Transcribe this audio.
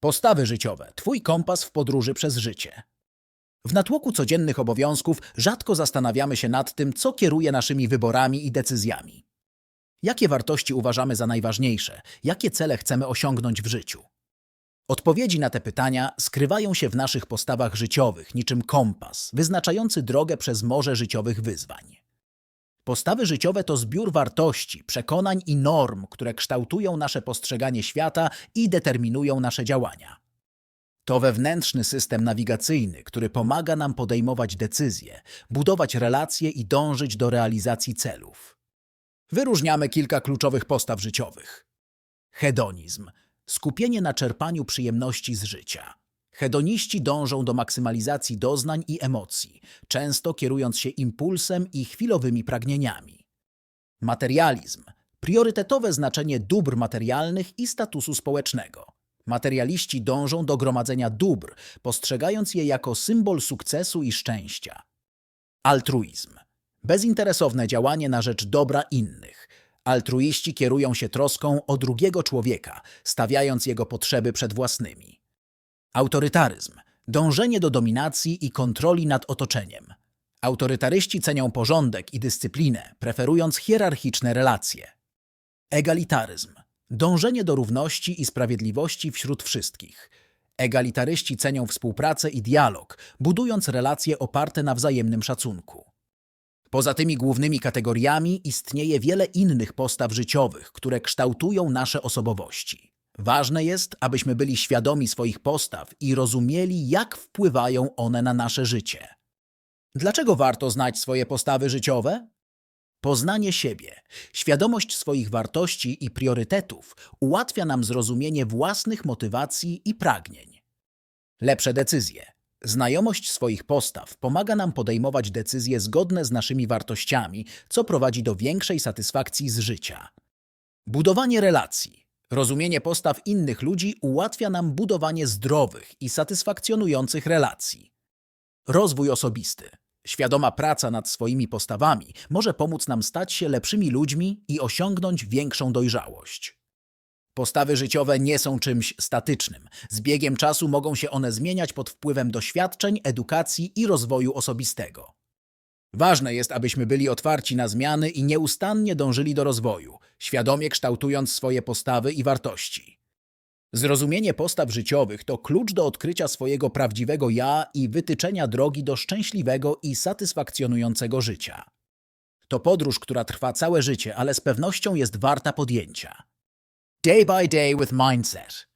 Postawy życiowe Twój kompas w podróży przez życie. W natłoku codziennych obowiązków rzadko zastanawiamy się nad tym, co kieruje naszymi wyborami i decyzjami. Jakie wartości uważamy za najważniejsze? Jakie cele chcemy osiągnąć w życiu? Odpowiedzi na te pytania skrywają się w naszych postawach życiowych, niczym kompas, wyznaczający drogę przez morze życiowych wyzwań. Postawy życiowe to zbiór wartości, przekonań i norm, które kształtują nasze postrzeganie świata i determinują nasze działania. To wewnętrzny system nawigacyjny, który pomaga nam podejmować decyzje, budować relacje i dążyć do realizacji celów. Wyróżniamy kilka kluczowych postaw życiowych. Hedonizm skupienie na czerpaniu przyjemności z życia. Hedoniści dążą do maksymalizacji doznań i emocji, często kierując się impulsem i chwilowymi pragnieniami. Materializm priorytetowe znaczenie dóbr materialnych i statusu społecznego. Materialiści dążą do gromadzenia dóbr, postrzegając je jako symbol sukcesu i szczęścia. Altruizm bezinteresowne działanie na rzecz dobra innych. Altruiści kierują się troską o drugiego człowieka, stawiając jego potrzeby przed własnymi. Autorytaryzm dążenie do dominacji i kontroli nad otoczeniem. Autorytaryści cenią porządek i dyscyplinę, preferując hierarchiczne relacje. Egalitaryzm dążenie do równości i sprawiedliwości wśród wszystkich. Egalitaryści cenią współpracę i dialog, budując relacje oparte na wzajemnym szacunku. Poza tymi głównymi kategoriami istnieje wiele innych postaw życiowych, które kształtują nasze osobowości. Ważne jest, abyśmy byli świadomi swoich postaw i rozumieli, jak wpływają one na nasze życie. Dlaczego warto znać swoje postawy życiowe? Poznanie siebie, świadomość swoich wartości i priorytetów ułatwia nam zrozumienie własnych motywacji i pragnień. Lepsze decyzje. Znajomość swoich postaw pomaga nam podejmować decyzje zgodne z naszymi wartościami, co prowadzi do większej satysfakcji z życia. Budowanie relacji. Rozumienie postaw innych ludzi ułatwia nam budowanie zdrowych i satysfakcjonujących relacji. Rozwój osobisty. Świadoma praca nad swoimi postawami może pomóc nam stać się lepszymi ludźmi i osiągnąć większą dojrzałość. Postawy życiowe nie są czymś statycznym. Z biegiem czasu mogą się one zmieniać pod wpływem doświadczeń, edukacji i rozwoju osobistego. Ważne jest, abyśmy byli otwarci na zmiany i nieustannie dążyli do rozwoju, świadomie kształtując swoje postawy i wartości. Zrozumienie postaw życiowych to klucz do odkrycia swojego prawdziwego ja i wytyczenia drogi do szczęśliwego i satysfakcjonującego życia. To podróż, która trwa całe życie, ale z pewnością jest warta podjęcia. Day by Day with Mindset.